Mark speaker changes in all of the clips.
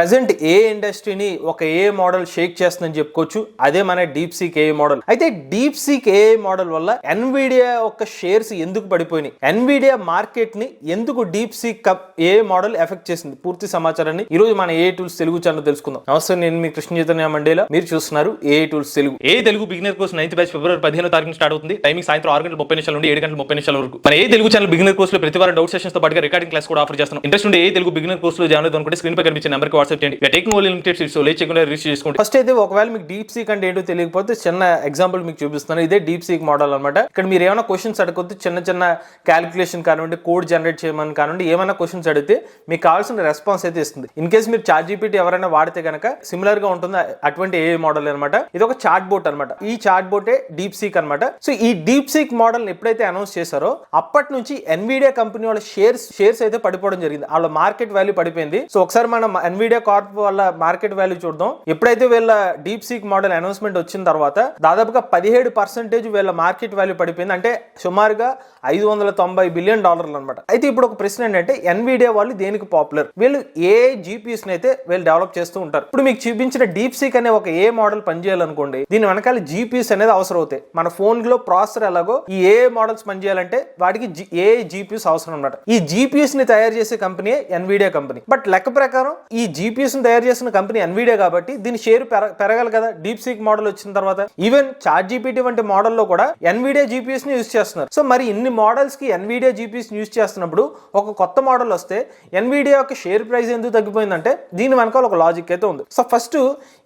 Speaker 1: Present ఏ ఇండస్ట్రీని ఒక ఏ model Sheikh చేస్తుందని చెప్పుకోవచ్చు. అదే మన డీప్ సీక్ ఏ మోడల్ అయితే డీప్ సీక్ ఏ మోడల్ వల్ల ఎన్విడియా యొక్క షేర్స్ ఎందుకు పడిపోయినాయి? ఎన్విడియా మార్కెట్ని ఎందుకు DeepSeek AI model effect చేసింది? పూర్తి సమాచారాన్ని ఈ రోజు మన ఏ టూల్స్ తెలుగు ఛానల్ తెలుసుకుందాం. నమస్తే నేను మీ కృష్ణ చైతన్య మండేలా. మీరు చూస్తున్నారు AI tools Telugu.
Speaker 2: AI Telugu beginner course ninth batch ఫిబ్రవరి పదిహేను తారీఖు స్టార్ట్ అవుతుంది. టైమింగ్ సాయంత్రం ఆరు గంటల ముప్పై నిమిషాల నుండి ఏడు గంటల ముప్పై నిమిషాల వరకు. మన ఏ తెలుగు ఛానల్ బిగినర్ కోర్స్లో ప్రతి వారం డౌట్ సెషన్స్తో పాటుగా రికార్డింగ్ క్లాస్ కూడా ఆఫర్ చేస్తాను ఇంట్రెస్ట్ ఉండే ఏ తెలుగు బిగినర్ కోర్స్లో జాయిన్ అవుతుంది అనుకుంటే స్క్రీన్ పై కనిపించే నెంబర్కి కాన్సెప్ట్ ఏంటి? Taking only limited seats so లేచకుండా register చేసుకోండి
Speaker 1: ఫస్ట్ అయితే ఒకవేళ మీకు డీప్ సీక్ అంటే ఏంటో తెలియకపోతే చిన్న ఎగ్జాంపుల్ మీకు చూపిస్తాను ఇదే డీప్ సీక్ మోడల్ అనమాట ఇక్కడ మీరు ఏమైనా క్వశ్చన్స్ అడగొద్దు చిన్న చిన్న క్యాలిక్యులేషన్ కానివ్వండి కోడ్ జనరేట్ చేయమని కానివ్వండి ఏమైనా క్వశ్చన్స్ అడిగితే మీకు కావాల్సిన రెస్పాన్స్ అయితే ఇస్తుంది. ఇన్ కేస్ మీరు చాట్ జీపీటీ ఎవరైనా వాడితే కనుక సిమిలర్గా ఉంటుంది అటువంటి ఏ మోడల్ అనమాట ఇది ఒక చాట్ బోట్ అనమాట ఈ చాట్ బోటే డీప్ సీక్ అనమాట సో ఈ డీప్ సీక్ మోడల్ ఎప్పుడైతే అనౌన్స్ చేశారో అప్పటి నుంచి ఎన్విడియా కంపెనీ వాళ్ళ షేర్స్ షేర్స్ అయితే పడిపోవడం జరిగింది. వాళ్ళ మార్కెట్ వాల్యూ పడిపోయింది. సో ఒకసారి మనం ఎన్విడియా కార్ప్ వాళ్ళ మార్కెట్ వాల్యూ చూద్దాం. ఎప్పుడైతే వీళ్ళ డీప్ సీక్ మోడల్ అనౌన్స్మెంట్ వచ్చిన తర్వాత దాదాపుగా పదిహేడు పర్సెంటేజ్ వీళ్ళ మార్కెట్ వాల్యూ పడిపోయింది. అంటే సుమారుగా ఐదు వందల తొంభై బిలియన్ డాలర్లు అనమాట అయితే ఇప్పుడు ఒక ప్రశ్న ఏంటంటే ఎన్విడియా వాళ్ళు దేనికి పాపులర్ వీళ్ళు ఏ జీపీఎస్ అయితే వీళ్ళు డెవలప్ చేస్తూ ఉంటారు? ఇప్పుడు మీకు చూపించిన డీప్ సీక్ అనే ఒక ఏ మోడల్ పనిచేయాలనుకోండి దీని వెనకాల జీపీఎస్ అనేది అవసరం అవుతాయి మన ఫోన్లో ప్రాసెసర్ ఎలాగో ఈ ఏ మోడల్స్ పనిచేయాలంటే వాటికి జి- ఏ జీపీఎస్ అవసరం అనమాట ఈ జీపీఎస్ని తయారు చేసే కంపెనీ ఎన్విడియా కంపెనీ బట్ లెక్క ప్రకారం ఈ జీపీఎస్ని తయారు చేసిన కంపెనీ ఎన్విడియా కాబట్టి దీని షేర్ పెరగాలి కదా. డీప్ సీక్ మోడల్ వచ్చిన తర్వాత ఈవెన్ చార్ట్ జీపీటీ వంటి మోడల్లో కూడా ఎన్విడియా జీపీఎస్ని యూజ్ చేస్తున్నారు. సో మరి ఇన్ని మోడల్స్కి ఎన్విడియా జీపీఎస్ యూస్ చేస్తున్నప్పుడు ఒక కొత్త మోడల్ వస్తే ఎన్విడియా యొక్క షేర్ ప్రైస్ ఎందుకు తగ్గిపోయిందంటే దీని వెనకాల ఒక లాజిక్ అయితే ఉంది. సో ఫస్ట్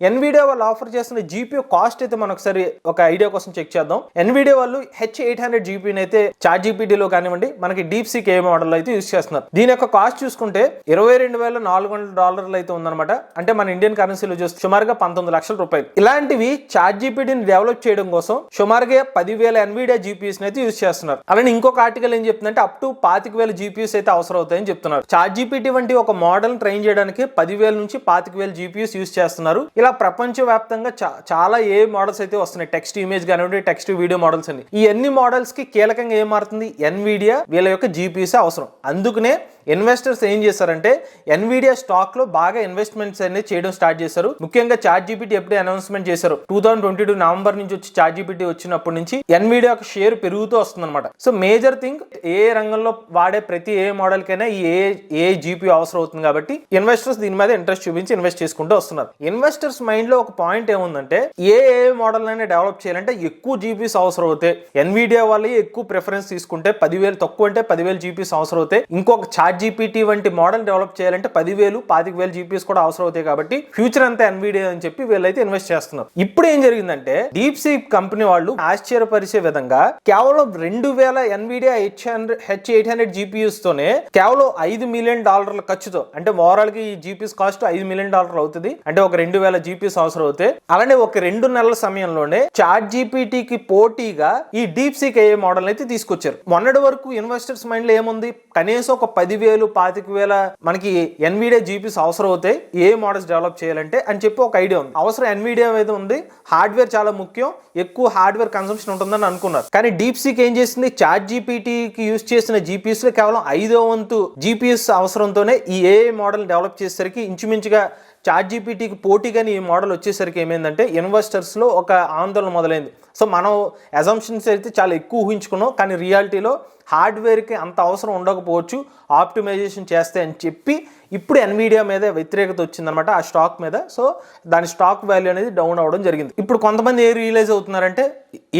Speaker 1: ఎన్విడియా వాళ్ళు ఆఫర్ చేస్తున్న జీపీ కాస్ట్ అయితే మనం ఒకసారి ఒక ఐడియా కోసం చెక్ చేద్దాం. ఎన్విడియా వాళ్ళు హెచ్ ఎయిట్ హండ్రెడ్ జీపీని అయితే చార్ట్ జీపీటీలో కానివ్వండి మనకి డీప్ సీక్ ఏ మోడల్ అయితే యూజ్ చేస్తున్నారు. దీని యొక్క కాస్ట్ చూసుకుంటే ఇరవై రెండు వేల నాలుగు వందల డాలర్లు అయితే ఉందన్నమాట. అంటే మన ఇండియన్ కరెన్సీలో చూస్తే సుమారుగా పంతొమ్మిది లక్షల రూపాయలు. ఇలాంటివి చాట్ జీపీటీని డెవలప్ చేయడం కోసం సుమారుగా పదివేల ఎన్విడియా జీపీఎస్ అయితే యూస్ చేస్తున్నారు. అలానే ఇంకొక ఆర్టికల్ ఏం చెప్తుందంటే అప్ టు పాతిక వేల జీపీఎస్ అయితే అవసరం అవుతాయని చెప్తున్నారు. చాట్ జీపీటీ వంటి ఒక మోడల్ ట్రైన్ చేయడానికి పదివేల నుంచి పాతిక వేల జీపీఎస్ యూజ్ చేస్తున్నారు. ఇలా ప్రపంచ వ్యాప్తంగా చాలా ఏ మోడల్స్ అయితే వస్తున్నాయి? టెక్స్ట్ ఇమేజ్ కానివ్వండి టెక్స్ట్ వీడియో మోడల్స్ అని. ఈ అన్ని మోడల్స్కి కీలకంగా ఏం మారుతుంది? ఎన్విడియా వీళ్ళ యొక్క జీపీఎస్ అవసరం. అందుకనే ఇన్వెస్టర్స్ ఏం చేశారంటే ఎన్విడియా స్టాక్లో బాగా ఇన్వెస్ట్మెంట్స్ అనేది చేయడం స్టార్ట్ చేశారు. ముఖ్యంగా చార్జ్ జీపీటీ ఎప్పుడే అనౌన్స్మెంట్ చేశారు two thousand twenty two November నుంచి వచ్చి చాట్ జీపీటీ వచ్చినప్పటి నుంచి ఎన్విడియా యొక్క షేర్ పెరుగుతూ వస్తుంది అనమాట సో మేజర్ థింగ్ ఏ రంగంలో వాడే ప్రతి ఏ మోడల్ కైనా ఈ ఏ ఏ జీపీ అవసరం అవుతుంది కాబట్టి ఇన్వెస్టర్స్ దీని మీద ఇంట్రెస్ట్ చూపించి ఇన్వెస్ట్ చేసుకుంటూ వస్తున్నారు. ఇన్వెస్టర్స్ మైండ్లో ఒక పాయింట్ ఏముందంటే ఏ ఏ మోడల్ అయినా డెవలప్ చేయాలంటే ఎక్కువ జీపీస్ అవసరం అవుతాయి ఎన్విడియా వాళ్ళు ఎక్కువ ప్రిఫరెన్స్ తీసుకుంటే పదివేలు తక్కువ అంటే పదివేలు జీపీస్ అవసరం అవుతాయి ఇంకొక చాట్ జీపీటీ వంటి మోడల్ డెవలప్ చేయాలంటే పదివేలు పాతిక వేలు జీపీఎస్ కూడా అవసరం అవుతాయి కాబట్టి ఫ్యూచర్ అంతా ఎన్విడియా అని చెప్పి వీళ్ళైతే ఇన్వెస్ట్ చేస్తున్నారు. ఇప్పుడు ఏం జరిగిందంటే డీప్ సీక్ కంపెనీ వాళ్ళు ఆశ్చర్యపరిచే విధంగా కేవలం రెండు వేల Nvidia H hundred H eight hundred GPUs తోనే కేవలం ఐదు మిలియన్ డాలర్ల ఖర్చుతో అంటే ఓవరాల్గా ఈ జీపీఎస్ కాస్ట్ ఐదు మిలియన్ డాలర్ అవుతుంది. అంటే ఒక రెండు వేల జీపీఎస్ అవసరం అవుతాయి అలానే ఒక రెండు నెలల సమయంలోనే చాట్ జీపీటీకి పోటీగా ఈ డీప్ సీక్ ఏ మోడల్ అయితే తీసుకొచ్చారు. మొన్నటి వరకు ఇన్వెస్టర్స్ మైండ్లో ఏముంది? కనీసం ఒక పదివేలు పాతిక వేల మనకి ఎన్విడియా జీపీఎస్ అవసరం అవుతాయి ఏ మోడల్స్ డెవలప్ చేయాలంటే అని చెప్పి ఒక ఐడియా ఉంది. అవసరం ఎన్విడియా అయితే ఉంది హార్డ్వేర్ చాలా ముఖ్యం ఎక్కువ హార్డ్వేర్ కన్సంప్షన్ ఉంటుందని అనుకున్నారు. కానీ డీప్ సీక్ ఏం చేసింది? చాట్ జీపీటీకి యూస్ చేసిన జీపీఎస్లో కేవలం ఐదో వంతు జీపీఎస్ అవసరంతోనే ఈ ఏ మోడల్ డెవలప్ చేసేసరికి ఇంచుమించుగా చాట్ జీపీటీకి పోటీగాని ఈ మోడల్ వచ్చేసరికి ఏమైందంటే ఇన్వెస్టర్స్లో ఒక ఆందోళన మొదలైంది. సో మనం అజంప్షన్స్ అయితే చాలా ఎక్కువ ఊహించుకున్నాం కానీ రియాలిటీలో హార్డ్వేర్కి అంత అవసరం ఉండకపోవచ్చు ఆప్టిమైజేషన్ చేస్తే అని చెప్పి ఇప్పుడు ఎన్వీడియా మీద వ్యతిరేకత వచ్చిందనమాట ఆ స్టాక్ మీద. సో దాని స్టాక్ వాల్యూ అనేది డౌన్ అవ్వడం జరిగింది. ఇప్పుడు కొంతమంది ఏ రియలైజ్ అవుతున్నారంటే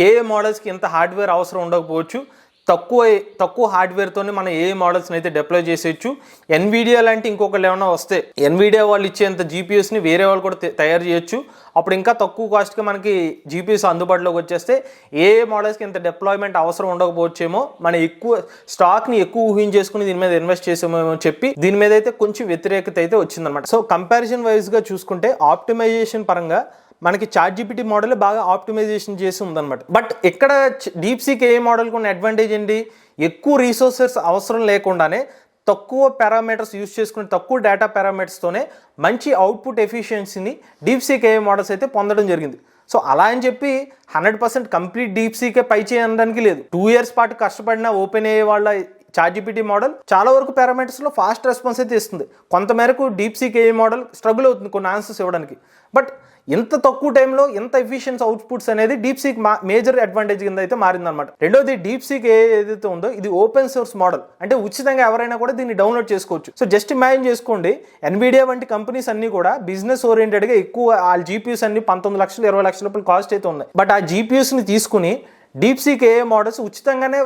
Speaker 1: ఏ మోడల్స్కి ఇంత హార్డ్వేర్ అవసరం ఉండకపోవచ్చు తక్కువ తక్కువ హార్డ్వేర్తోనే మనం ఏ మోడల్స్ని అయితే డిప్లాయ్ చేసేయచ్చు. ఎన్విడియా లాంటి ఇంకొకళ్ళు ఏమైనా వస్తే ఎన్విడియా వాళ్ళు ఇచ్చేంత జీపీఎస్ని వేరే వాళ్ళు కూడా తయారు చేయొచ్చు. అప్పుడు ఇంకా తక్కువ కాస్ట్గా మనకి జీపీఎస్ అందుబాటులోకి వచ్చేస్తే ఏ మోడల్స్కి ఇంత డిప్లాయ్మెంట్ అవసరం ఉండకపోవచ్చేమో మనం ఎక్కువ స్టాక్ని ఎక్కువ ఊహించేసుకుని దీని మీద ఇన్వెస్ట్ చేసామేమో చెప్పి దీని మీద అయితే కొంచెం వ్యతిరేకత అయితే వచ్చిందనమాట సో కంపారిజన్ వైజ్గా చూసుకుంటే ఆప్టిమైజేషన్ పరంగా మనకి చాట్ జీపీటీ మోడల్ బాగా ఆప్టిమైజేషన్ చేసి ఉందన్నమాట. బట్ ఇక్కడ డీప్ సీక్ ఏ మోడల్కి ఉన్న అడ్వాంటేజ్ ఏంటి? ఎక్కువ రీసోర్సెస్ అవసరం లేకుండానే తక్కువ పారామీటర్స్ యూస్ చేసుకుని తక్కువ డేటా పారామీటర్స్తోనే మంచి అవుట్పుట్ ఎఫిషియన్సీని డీప్ సీక్ ఏ మోడల్స్ అయితే పొందడం జరిగింది. సో అలా అని చెప్పి హండ్రెడ్ పర్సెంట్ కంప్లీట్ డీప్ సీకే పై చేయడానికి లేదు. టూ ఇయర్స్ పాటు కష్టపడిన ఓపెన్ అయ్యే వాళ్ళ చార్జిపిటీ మోడల్ చాలా వరకు పారామీటర్స్లో ఫాస్ట్ రెస్పాన్స్ అయితే ఇస్తుంది. కొంతమేరకు DeepSeek AI model struggle అవుతుంది కొన్ని ఆన్సర్స్ ఇవ్వడానికి. బట్ ఇంత తక్కువ టైంలో ఇంత ఎఫిషియన్స్ అవుట్పుట్స్ అనేది డీప్ సీక్ మేజర్ అడ్వాంటేజ్ కింద అయితే మారిందన్నమాట. రెండోది డీప్ సీక్ ఏదైతే ఉందో ఇది ఓపెన్ సోర్స్ మోడల్ అంటే ఉచితంగా ఎవరైనా కూడా దీన్ని డౌన్లోడ్ చేసుకోవచ్చు. సో జస్ట్ ఇమాజిన్ చేసుకోండి ఎన్విడియా వంటి కంపెనీస్ అన్ని కూడా బిజినెస్ ఓరియంటెడ్గా ఎక్కువ ఆ జీపీఎస్ అన్ని పంతొమ్మిది లక్షలు ఇరవై లక్షల రూపాయలు కాస్ట్ అయితే ఉన్నాయి. బట్ ఆ జీపీఎస్ని ని తీసుకుని డీప్ సీక్ ఏఏ మోడల్స్ ఉచితంగానే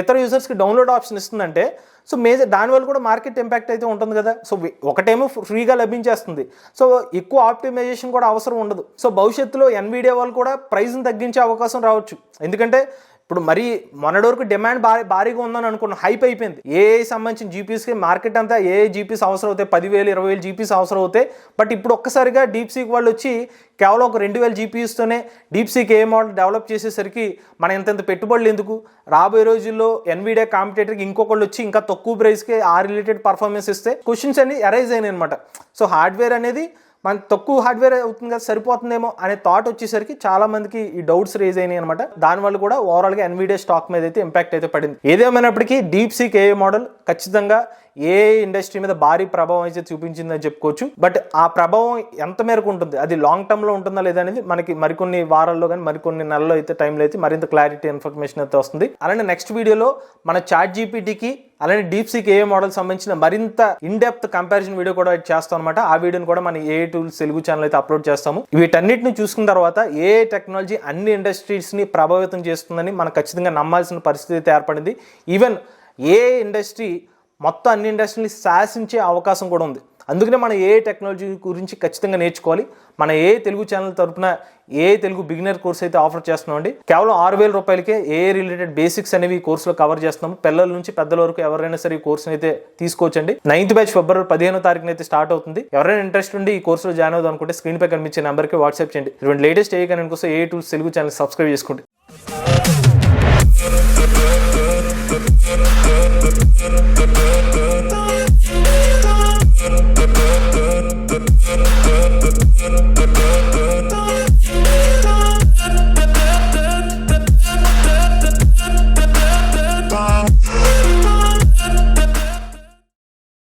Speaker 1: ఇతర యూజర్స్కి డౌన్లోడ్ ఆప్షన్ ఇస్తుందంటే సో మేజర్ దానివల్ల కూడా మార్కెట్ ఇంపాక్ట్ అయితే ఉంటుంది కదా. సో ఒకటేమో ఫ్రీగా లభించేస్తుంది. సో ఎక్కువ ఆప్టిమైజేషన్ కూడా అవసరం ఉండదు. సో భవిష్యత్తులో ఎన్వీడియా వాళ్ళు కూడా ప్రైస్ని తగ్గించే అవకాశం రావచ్చు. ఎందుకంటే ఇప్పుడు మరి మొన్నటి వరకు డిమాండ్ భారీ భారీగా ఉందని అనుకున్న. హైప్ అయిపోయింది. ఏ సంబంధించిన జీపీస్కి మార్కెట్ అంతా ఏ జీపీస్ అవసరం అవుతాయి. పదివేలు ఇరవై వేలు జీపీస్ అవసరం అవుతాయి. బట్ ఇప్పుడు ఒక్కసారిగా డీప్ సీక్ వాళ్ళు వచ్చి కేవలం ఒక రెండు వేల జీపీఎస్తోనే DeepSeek AI model develop చేసేసరికి మన ఇంతంత పెట్టుబడులు ఎందుకు? రాబోయే రోజుల్లో ఎన్విడియా కాంపిటేటర్కి ఇంకొకళ్ళు వచ్చి ఇంకా తక్కువ ప్రైస్కి ఆ రిలేటెడ్ పర్ఫార్మెన్స్ ఇస్తే క్వశ్చన్స్ అన్ని అరైజ్ అయినాయి అనమాట సో హార్డ్వేర్ అనేది మన తక్కువ హార్డ్వేర్ అవుతుంది కదా సరిపోతుందేమో అనే థాట్ వచ్చేసరికి చాలా మందికి ఈ డౌట్స్ రేజ్ అయినాయి అనమాట దానివల్ల కూడా ఓవరాల్గా ఎన్విడియా స్టాక్ మీద అయితే ఇంపాక్ట్ అయితే పడింది. ఏదేమైనప్పటికీ డీప్ సీక్ ఏ మోడల్ ఖచ్చితంగా ఏ ఇండస్ట్రీ మీద భారీ ప్రభావం అయితే చూపించిందని చెప్పుకోవచ్చు. బట్ ఆ ప్రభావం ఎంత మేరకు ఉంటుంది? అది లాంగ్ టర్మ్లో ఉంటుందా లేదా అనేది మనకి మరికొన్ని వారాల్లో కానీ మరికొన్ని నెలల్లో అయితే టైంలో అయితే మరింత క్లారిటీ ఇన్ఫర్మేషన్ అయితే వస్తుంది. అలానే నెక్స్ట్ వీడియోలో మన చాట్ జీపీటీకి అలానే డీప్ సీక్ ఏ మోడల్ సంబంధించిన మరింత ఇన్ డెప్త్ కంపారిజన్ వీడియో కూడా చేస్తాం అనమాట ఆ వీడియోని కూడా మన ఏ టూల్స్ తెలుగు ఛానల్ అయితే అప్లోడ్ చేస్తాము. వీటన్నిటిని చూసుకున్న తర్వాత ఏ టెక్నాలజీ అన్ని ఇండస్ట్రీస్ని ప్రభావితం చేస్తుందని మనం ఖచ్చితంగా నమ్మాల్సిన పరిస్థితి అయితే ఏర్పడింది. ఈవెన్ ఏ ఇండస్ట్రీ మొత్తం అన్ని ఇండస్ట్రీని శాసించే అవకాశం కూడా ఉంది. అందుకనే మనం ఏ టెక్నాలజీ గురించి ఖచ్చితంగా నేర్చుకోవాలి. మన ఏ తెలుగు ఛానల్ తరపున ఏ తెలుగు బిగినర్ కోర్స్ అయితే ఆఫర్ చేస్తున్నామండి కేవలం ఆరు వేల రూపాయలకే ఏ రిలేటెడ్ బేసిక్స్ అనేవి కోర్సులో కవర్ చేస్తున్నాము. పిల్లల నుంచి పెద్దల వరకు ఎవరైనా సరే ఈ కోర్సుని అయితే తీసుకోవచ్చండి. నైన్త్ బ్యాచ్ ఫిబ్రవరి పదిహేనో తారీఖున అయితే స్టార్ట్ అవుతుంది. ఎవరైనా ఇంట్రెస్ట్ ఉండి ఈ కోర్సులో జాయిన్ అవుదాం అనుకుంటే స్క్రీన్ పై కనిపించే నెంబర్కి వాట్సాప్ చేయండి. ఇటువంటి లేటెస్ట్ ఏ కానీ కోసం AI tools Telugu channel subscribe చేసుకోండి.